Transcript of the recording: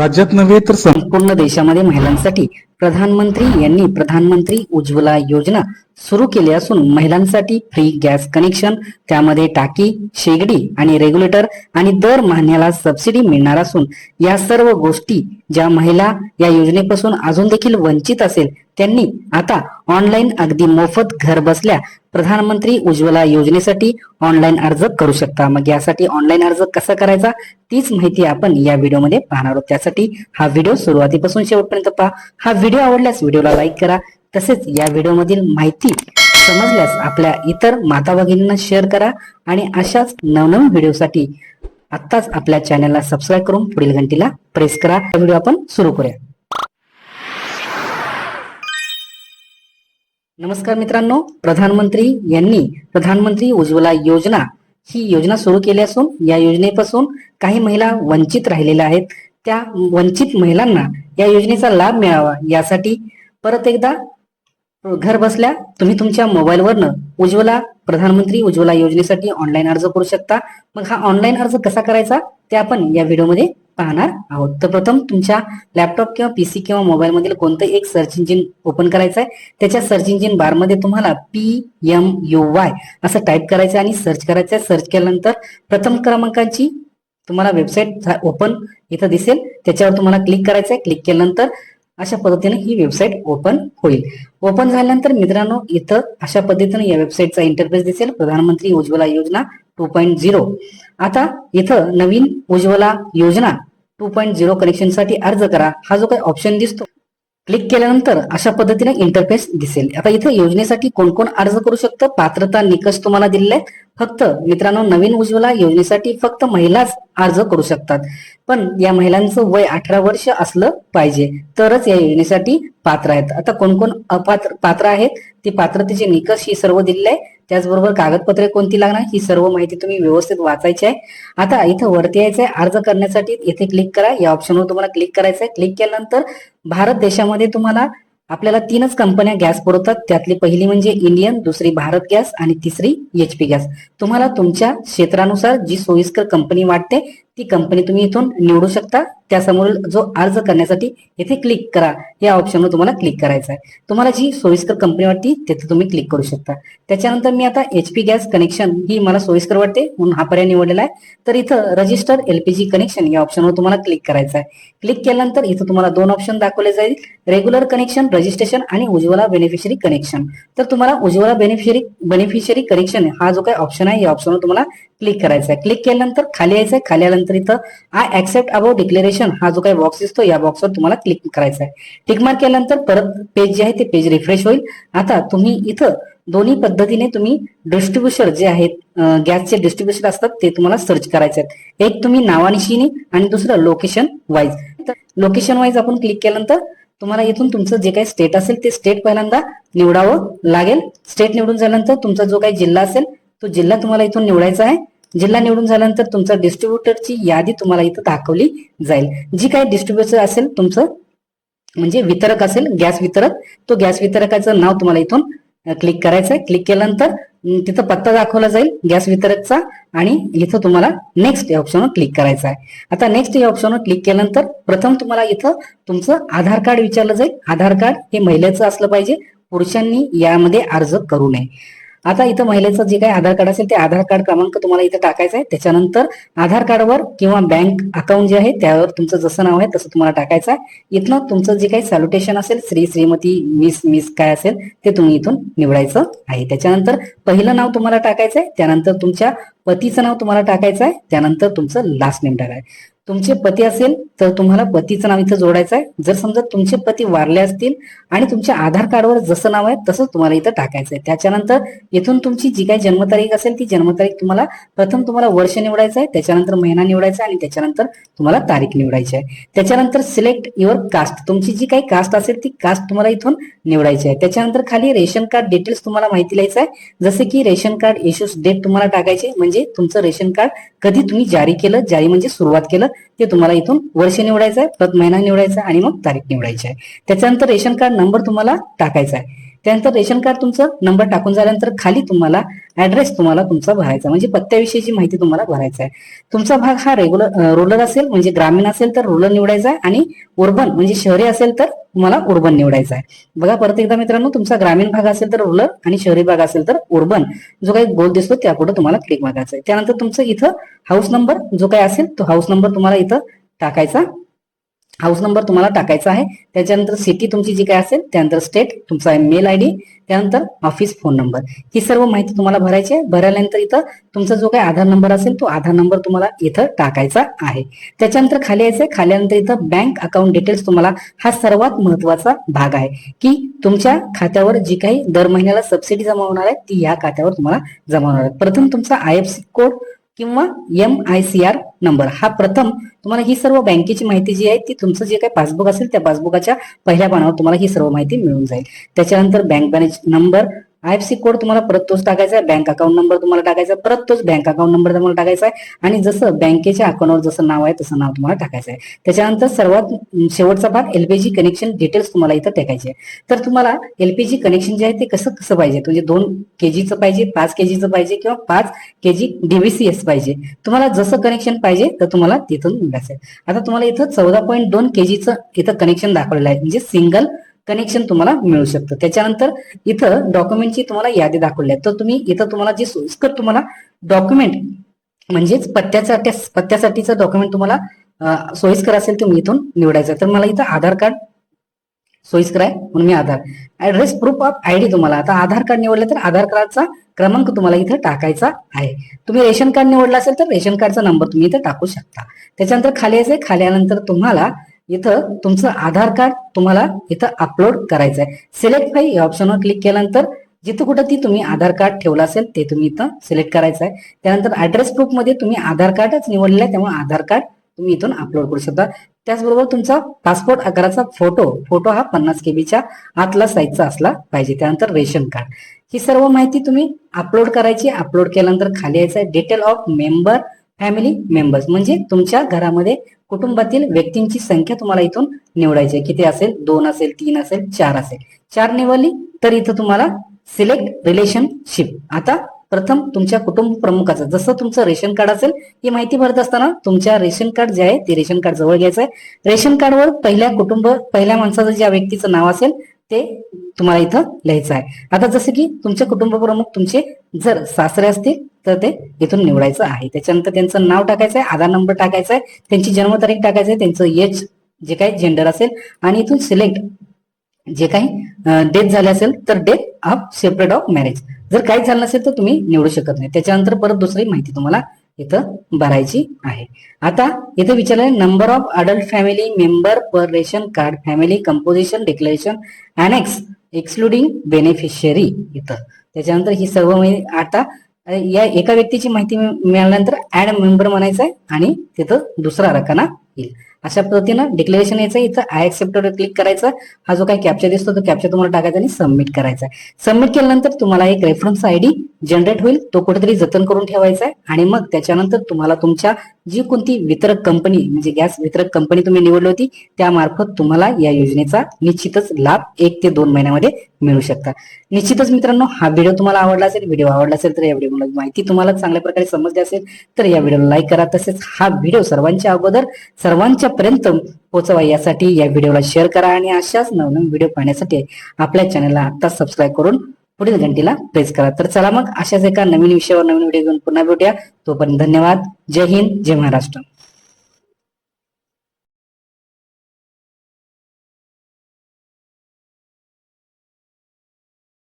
राज्यात नव्हे तर संपूर्ण देशामध्ये महिलांसाठी प्रधानमंत्री यांनी प्रधानमंत्री उज्ज्वला योजना सुरू केली असून महिलांसाठी फ्री गॅस कनेक्शन त्यामध्ये टाकी शेगडी आणि रेग्युलेटर आणि दर महिन्याला सबसिडी मिळणार असून या सर्व गोष्टी ज्या महिला या योजनेपासून अजून देखील वंचित असेल त्यांनी आता ऑनलाईन अगदी मोफत घर बसल्या प्रधानमंत्री उज्ज्वला योजनेसाठी ऑनलाईन अर्ज करू शकता. मग यासाठी ऑनलाईन अर्ज कसा करायचा? तीच माहिती आपण या व्हिडिओमध्ये पाहणार आहोत. त्यासाठी हा व्हिडिओ सुरुवातीपासून शेवटपर्यंत पहा. हा व्हिडिओ आवडल्यास व्हिडिओला लाईक करा. तसेच या व्हिडिओमधील माहिती समजल्यास आपल्या इतर माता भगिनींना शेअर करा आणि अशाच नवनवीन व्हिडिओसाठी आत्ताच आपल्या चॅनलला सबस्क्राईब करून पुढील घंटीला प्रेस करा. हा व्हिडिओ आपण सुरू करूया. नमस्कार मित्रांनो प्रधानमंत्री यांनी प्रधानमंत्री उज्ज्वला योजना ही योजना सुरू केली असून या योजनेपासून काही महिला वंचित राहिलेल्या आहेत. त्या वंचित महिलांना या योजनेचा लाभ मिळावा यासाठी परत एकदा घर बसल्या तुम्ही तुमच्या मोबाईलवरनं उज्ज्वला प्रधानमंत्री उज्ज्वला योजनेसाठी ऑनलाईन अर्ज करू शकता. मग हा ऑनलाईन अर्ज कसा करायचा? ते आपण या व्हिडिओमध्ये पाहणार आहोत. तर प्रथम तुमच्या लॅपटॉप किंवा पीसी किंवा मोबाईल मधील कोणतं एक सर्च इंजिन ओपन करायचं आहे त्याच्या सर्च इंजिन बारमध्ये तुम्हाला पी एम यू वाय असं टाईप करायचं आणि सर्च करायचं आहे सर्च केल्यानंतर प्रथम क्रमांकाची तुम्हाला वेबसाईट ओपन इथं दिसेल. त्याच्यावर तुम्हाला क्लिक करायचं आहे क्लिक केल्यानंतर अशा पद्धतीने ही वेबसाईट ओपन होईल. ओपन झाल्यानंतर मित्रांनो इथं अशा पद्धतीने या वेबसाईटचा इंटरफेस दिसेल. प्रधानमंत्री उज्ज्वला योजना टू पॉईंट झिरो आता इथं नवीन उज्ज्वला योजना टू पॉईंट झिरो कनेक्शनसाठी अर्ज करा. हा जो काही ऑप्शन दिसतो क्लिक केल्यानंतर अशा पद्धतीने इंटरफेस दिसेल. आता इथे योजनेसाठी कोण कोण अर्ज करू शकतं? पात्रता निकष तुम्हाला दिलेले आहेत. फक्त मित्रांनो नवीन उज्ज्वला योजनेसाठी फक्त महिलाच अर्ज करू शकतात. पण या महिलांचं वय अठरा वर्ष असलं पाहिजे. तरच या योजनेसाठी पात्र आहेत. आता कोण कोण अपात्र पात्र आहेत? ती पात्रतेचे निकष ही सर्व दिलेले आहे. त्याचबरोबर कागदपत्रे कोणती लागणार? ही सर्व माहिती तुम्ही व्यवस्थित वाचायची आहे. आता इथं वरती यायचं आहे अर्ज करण्यासाठी इथे क्लिक करा. या ऑप्शनवर तुम्हाला क्लिक करायचं आहे क्लिक केल्यानंतर भारत देशामध्ये तुम्हाला आपल्याला तीनच कंपन्या गॅस पुरवतात. त्यातली पहिली म्हणजे इंडियन दुसरी भारत गॅस आणि तिसरी एच पी गॅस. तुम्हाला तुमच्या क्षेत्रानुसार जी सोयीस्कर कंपनी वाटते ती कंपनी तुम्ही इथून निवडू शकता. त्यासमोर जो अर्ज करण्यासाठी येथे क्लिक करा. या ऑप्शनवर तुम्हाला क्लिक करायचं आहे. तुम्हाला जी सोयीस्कर कंपनी वाटते तिथे तुम्ही क्लिक करू शकता. त्याच्यानंतर मी आता एच पी गॅस कनेक्शन ही मला सोयीस्कर वाटते म्हणून हा पर्याय निवडलेला आहे. तर इथं रजिस्टर एलपीजी कनेक्शन या ऑप्शनवर तुम्हाला क्लिक करायचं आहे. क्लिक केल्यानंतर इथं तुम्हाला दोन ऑप्शन दाखवले जाईल. रेग्युलर कनेक्शन रजिस्ट्रेशन आणि उज्ज्वला बेनिफिशरी कनेक्शन तर तुम्हाला उज्ज्वला बेनिफिशरी बेनिफिशरी कनेक्शन हा जो काही ऑप्शन आहे या ऑप्शनवर तुम्हाला क्लिक करायचा आहे क्लिक केल्यानंतर खाली यायचं आहे खाली आल्यानंतर इथं आय ऍक्सेप्ट अबाउट डिक्लेरेशन हा जो काही बॉक्स दिसतो या बॉक्सवर तुम्हाला क्लिक करायचा आहे टिकमार्क केल्यानंतर परत पेज जे आहे ते पेज रिफ्रेश होईल. आता तुम्ही इथं दोन्ही पद्धतीने तुम्ही डिस्ट्रीब्युशन जे आहेत गॅसचे डिस्ट्रीब्युशन असतात ते तुम्हाला सर्च करायचे आहेत एक तुम्ही नावानिशीने आणि दुसरं लोकेशन वाईज लोकेशन वाईज आपण क्लिक केल्यानंतर तुम्हाला इथून तुमचं जे काही स्टेट असेल ते स्टेट पहिल्यांदा निवडावं लागेल. स्टेट निवडून झाल्यानंतर तुमचा जो काही जिल्हा असेल तो जिल्हा तुम्हाला इथून निवडायचा आहे. जिल्हा निवडून झाल्यानंतर तुमचा डिस्ट्रीब्युटरची यादी तुम्हाला इथं दाखवली जाईल. जी काही डिस्ट्रीब्युटर असेल तुमचं म्हणजे वितरक असेल गॅस वितरक तो गॅस वितरकाचं नाव तुम्हाला इथून क्लिक करायचं आहे क्लिक केल्यानंतर तिथं पत्ता दाखवला जाईल गॅस वितरकचा आणि इथं तुम्हाला नेक्स्ट या ऑप्शनवर क्लिक करायचं आहे आता नेक्स्ट या ऑप्शनवर क्लिक केल्यानंतर प्रथम तुम्हाला इथं तुमचं आधार कार्ड विचारलं जाईल. आधार कार्ड हे महिलेचं असलं पाहिजे. पुरुषांनी यामध्ये अर्ज करू नये. आता इथं महिलेचं जे काही आधार कार्ड असेल ते आधार कार्ड क्रमांक तुम्हाला इथं टाकायचा आहे. त्याच्यानंतर आधार कार्डवर किंवा बँक अकाउंट जे आहे त्यावर तुमचं जसं नाव आहे तसं तुम्हाला टाकायचं आहे. इथनं तुमचं जे काही सॅल्युटेशन असेल श्री श्रीमती मिस मिस काय असेल ते तुम्ही इथून निवडायचं आहे. त्याच्यानंतर पहिलं नाव तुम्हाला टाकायचं आहे त्यानंतर तुमच्या पतीचं नाव तुम्हाला टाकायचं आहे त्यानंतर तुमचं लास्ट नेम टाकायचं तुमचे पती असेल तर तुम्हाला पतीचं नाव इथं जोडायचं आहे. जर समजा तुमचे पती वारले असतील आणि तुमच्या आधार कार्डवर जसं नाव आहे तसंच तुम्हाला इथं टाकायचं आहे. त्याच्यानंतर इथून तुमची जी काही जन्मतारीख असेल ती जन्मतारीख तुम्हाला प्रथम तुम्हाला वर्ष निवडायचं आहे त्याच्यानंतर महिना निवडायचा आहे आणि त्याच्यानंतर तुम्हाला तारीख निवडायची आहे. त्याच्यानंतर सिलेक्ट युअर कास्ट. तुमची जी काही कास्ट असेल ती कास्ट तुम्हाला इथून निवडायची आहे. त्याच्यानंतर खाली रेशन कार्ड डिटेल्स तुम्हाला माहिती लिहायचं आहे. जसे की रेशन कार्ड इश्यूज डेट तुम्हाला टाकायचे म्हणजे तुमचं रेशन कार्ड कधी तुम्ही जारी केलं जारी म्हणजे सुरुवात केलं ते तुम्हाला इथून वर्ष निवडायचं आहे परत महिना निवडायचा आहे आणि मग तारीख निवडायची आहे. त्याच्यानंतर रेशन कार्ड नंबर तुम्हाला टाकायचा आहे. त्यानंतर रेशन कार्ड तुमचं नंबर टाकून झाल्यानंतर खाली तुम्हाला ऍड्रेस तुम्हाला तुमचा भरायचा म्हणजे पत्त्याविषयीची माहिती तुम्हाला भरायचा आहे. तुमचा भाग हा रेग्युलर रुरल असेल म्हणजे ग्रामीण असेल तर रुरल निवडायचा आहे आणि उर्बन म्हणजे शहरी असेल तर तुम्हाला उर्बन निवडायचा आहे. बघा परत एकदा मित्रांनो तुमचा ग्रामीण भाग असेल तर रुरल आणि शहरी भाग असेल तर उर्बन जो काही गोल दिसतो त्यापुढे तुम्हाला क्लिक मागायचा आहे. त्यानंतर तुमचं इथं हाऊस नंबर जो काही असेल तो हाऊस नंबर तुम्हाला इथं टाकायचा. हाऊस नंबर तुम्हाला टाकायचा आहे. त्याच्यानंतर सिटी तुमची जी काय असेल त्यानंतर स्टेट तुमचा मेल आय डी त्यानंतर ऑफिस फोन नंबर. ही सर्व माहिती तुम्हाला भरायची आहे. भरल्यानंतर इथं तुमचा जो काही आधार नंबर असेल तो आधार नंबर तुम्हाला इथं टाकायचा आहे. त्याच्यानंतर खाली यायचं आहे खाल्यानंतर इथं बँक अकाउंट डिटेल्स तुम्हाला हा सर्वात महत्त्वाचा भाग आहे की तुमच्या खात्यावर जी काही दर महिन्याला सबसिडी जमा होणार आहे ती या खात्यावर तुम्हाला जमा होणार आहे. प्रथम तुमचा आय एफ सी कोड किंवा M I C R number. हा प्रथम तुम्हाला ही सर्व बँकेची माहिती जी आहे ती तुमचं जे काही पासबुक असेल त्या पासबुकाच्या पहिल्या पानावर तुम्हाला ही सर्व माहिती मिळून जाईल. त्याच्यानंतर bank balance number I F C code तुम्हाला परत तोच टाकायचा आहे. बँक अकाउंट नंबर तुम्हाला टाकायचा आहे. परत तोच बँक अकाउंट नंबर तुम्हाला टाकायचा आहे. आणि जसं बँकेच्या अकाउंटवर जसं नाव आहे तसं नाव तुम्हाला टाकायचं आहे. त्याच्यानंतर सर्वात शेवटचा भाग एलपीजी कनेक्शन डिटेल्स तुम्हाला इथं टाकायचे आहे. तर तुम्हाला एलपीजी कनेक्शन जे आहे ते कसं कसं पाहिजे? म्हणजे दोन केजीचं पाहिजे पाच केजीचं पाहिजे किंवा पाच केजी डीव्हीसीएस पाहिजे. तुम्हाला जसं कनेक्शन पाहिजे तर तुम्हाला तिथून मिळायचं आहे. आता तुम्हाला इथं चौदा पॉईंट दोन केजीचं इथं कनेक्शन दाखवलेलं आहे. म्हणजे सिंगल कनेक्शन तुम्हाला मिळू शकतं. त्याच्यानंतर इथं डॉक्युमेंटची तुम्हाला यादी दाखवली आहे. तर तुम्ही इथं तुम्हाला जे सोयीस्कर तुम्हाला डॉक्युमेंट म्हणजेच पत्त्यासाठी पत्त्यासाठीचं डॉक्युमेंट तुम्हाला सोयीस्कर असेल तुम्ही इथून निवडायचं. तर मला इथं आधार कार्ड सोयीस्कर आहे म्हणून मी Aadhaar. Address proof of ID तुम्हाला. आता आधार कार्ड निवडलं तर आधार कार्डचा क्रमांक तुम्हाला इथं टाकायचा आहे. तुम्ही रेशन कार्ड निवडला असेल तर रेशन कार्डचा नंबर तुम्ही इथं टाकू शकता. त्याच्यानंतर खाली असेल खाल्यानंतर आल्यानंतर तुम्हाला इथं तुमचं आधार कार्ड तुम्हाला इथं अपलोड करायचं आहे सिलेक्ट फाई या ऑप्शनवर क्लिक केल्यानंतर जिथं कुठं ती तुम्ही आधार कार्ड ठेवलं असेल ते तुम्ही इथं सिलेक्ट करायचं आहे त्यानंतर ऍड्रेस प्रूफमध्ये तुम्ही आधार कार्डच निवडलेलं आहे त्यामुळे आधार कार्ड तुम्ही इथून अपलोड करू शकता. त्याचबरोबर तुमचा पासपोर्ट आकाराचा फोटो फोटो हा पन्नास केबीच्या आतला साईजचा असला पाहिजे. त्यानंतर रेशन कार्ड. ही सर्व माहिती तुम्ही अपलोड करायची अपलोड केल्यानंतर खाली यायचं आहे detail of member family members म्हणजे तुमच्या घरामध्ये कुटुंबातील व्यक्तींची संख्या तुम्हाला इथून निवडायची आहे. किती असेल? दोन असेल तीन असेल चार असेल. चार निवडली तर इथं तुम्हाला सिलेक्ट रिलेशनशिप आता प्रथम तुमच्या कुटुंब प्रमुखाचं जसं तुमचं रेशन कार्ड असेल ही माहिती भरत असताना तुमच्या रेशन कार्ड जे आहे ते रेशन कार्ड जवळ घ्यायचं आहे. रेशन कार्डवर पहिल्या कुटुंब पहिल्या माणसाचं ज्या व्यक्तीचं नाव असेल ते तुम्हाला इथं लिहायचं आहे. आता जसं की तुमचे कुटुंब प्रमुख तुमचे जर सासरे असतील तर ते इथून निवडायचं आहे. त्याच्यानंतर त्यांचं नाव टाकायचं आहे आधार नंबर टाकायचा आहे त्यांची जन्मतारीख टाकायचं आहे त्यांचं एज जे काही जेंडर असेल आणि इथून सिलेक्ट जे काही डेथ झाले असेल तर death of separate of marriage जर काही झालं नसेल तर तुम्ही निवडू शकत नाही. त्याच्यानंतर परत दुसरी माहिती तुम्हाला इथं भरायची आहे. आता इथे विचारलं number of adult family member per ration card family composition declaration annex excluding beneficiary इथं. त्याच्यानंतर ही सर्व आता या एका व्यक्तीची माहिती मिळाल्यानंतर ऍड मेंबर म्हणायचं आहे आणि तिथं दुसरा रकाना येईल. अशा पद्धतीनं डिक्लेरेशन यायचं. इथं आय वर क्लिक करायचं. हा जो काही कॅप्चर दिसतो तो कॅप्चर तुम्हाला टाकायचा आणि सबमिट करायचा आहे. सबमिट केल्यानंतर तुम्हाला एक रेफरन्स आयडी जनरेट होईल. तो कुठेतरी जतन करून ठेवायचा आहे. आणि मग त्याच्यानंतर तुम्हाला तुमच्या जी कोणती वितरक कंपनी म्हणजे गॅस वितरक कंपनी तुम्ही निवडली होती त्यामार्फत तुम्हाला या योजनेचा निश्चितच लाभ एक ते दोन महिन्यामध्ये मिळू शकता. निश्चितच मित्रांनो हा व्हिडिओ तुम्हाला आवडला असेल व्हिडिओ आवडला असेल तर या व्हिडिओ माहिती तुम्हाला चांगल्या प्रकारे समजली असेल तर या व्हिडिओला लाईक करा. तसेच हा व्हिडिओ सर्वांच्या अगोदर सर्वांच्या पर्यंत पोहोचवा. यासाठी या व्हिडिओला शेअर करा आणि अशाच नवनवीन व्हिडिओ पाहण्यासाठी आपल्या चॅनलला आता सबस्क्राईब करून पुढील घंटीला प्रेस करा. तर चला मग अशाच एका नवीन विषयावर नवीन व्हिडिओ घेऊन पुन्हा भेटूया. तोपर्यंत धन्यवाद. जय हिंद जय महाराष्ट्र.